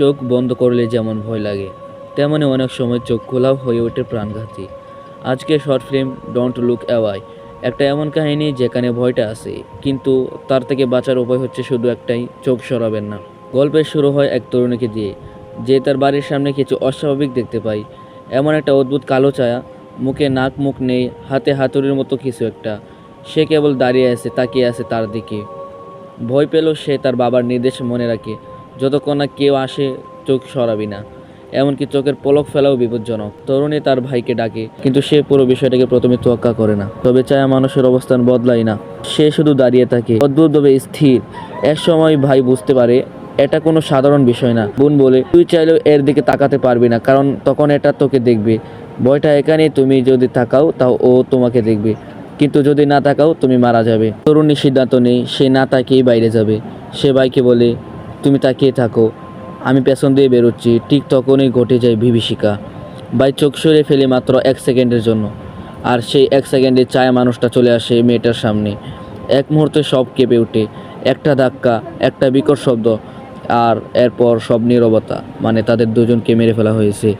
চোখ বন্ধ করলে যেমন ভয় লাগে তেমনই অনেক সময় চোখ খোলাও হয়ে ওঠে প্রাণঘাতী। আজকে short film don't look away একটা এমন কাহিনী যেখানে ভয়টা আছে, কিন্তু তার থেকে বাঁচার উপায় হচ্ছে শুধু একটাই, চোখ সরাবেন না। গল্পের শুরু হয় এক তরুণীকে দিয়ে, যে তার বাড়ির সামনে কিছু অস্বাভাবিক দেখতে পাই। এমন একটা অদ্ভুত কালো ছায়া, মুখে নাক, মুখ নেই, হাতে হাতুড়ির মতো কিছু একটা। সে কেবল দাঁড়িয়ে আছে, তাকিয়ে আছে তার দিকে। ভয় পেলেও সে তার বাবার নির্দেশ মনে রাখে। যতক্ষণ না কেউ আসে, চোখ সরাবি না। এমনকি চোখের পলক ফেলাও বিপজ্জনক। তরুণী তার ভাইকে ডাকে, কিন্তু সে পুরো বিষয়টাকে প্রথমে তোয়াক্কা করে না। তবে চায়া মানুষের অবস্থান বদলায় না। সে শুধু দাঁড়িয়ে থাকে। অদ্ভুতভাবে স্থির। এক সময় ভাই বুঝতে পারে, এটা কোনো সাধারণ বিষয় না। বোন বলে, তুই চাইলেও এর দিকে তাকাতে পারবি না, কারণ তখন এটা তোকে দেখবে। ভয়টা এখানে, তুমি যদি তাকাও, তাও ও তোমাকে দেখবে। কিন্তু যদি না তাকাও, তুমি মারা যাবে। তরুণী সিদ্ধান্ত নেই, সে না তাকিয়েই বাইরে যাবে। সে ভাইকে বলে তুমি তাকিয়ে থাকো। আমি পেছন দিয়ে বেরোচ্ছি। ঠিক তখনই ঘটে যায় বিভীষিকা। বাই চোখ সরে ফেলে মাত্র এক সেকেন্ডের জন্য। আর সেই এক সেকেন্ডে চায় মানুষটা চলে আসে মেয়েটার সামনে। এক মুহূর্তে সব কেঁপে ওঠে। একটা ধাক্কা, একটা বিকট শব্দ, আর এরপর সব নীরবতা মানে তাদের দুজনকে মেরে ফেলা হয়েছে।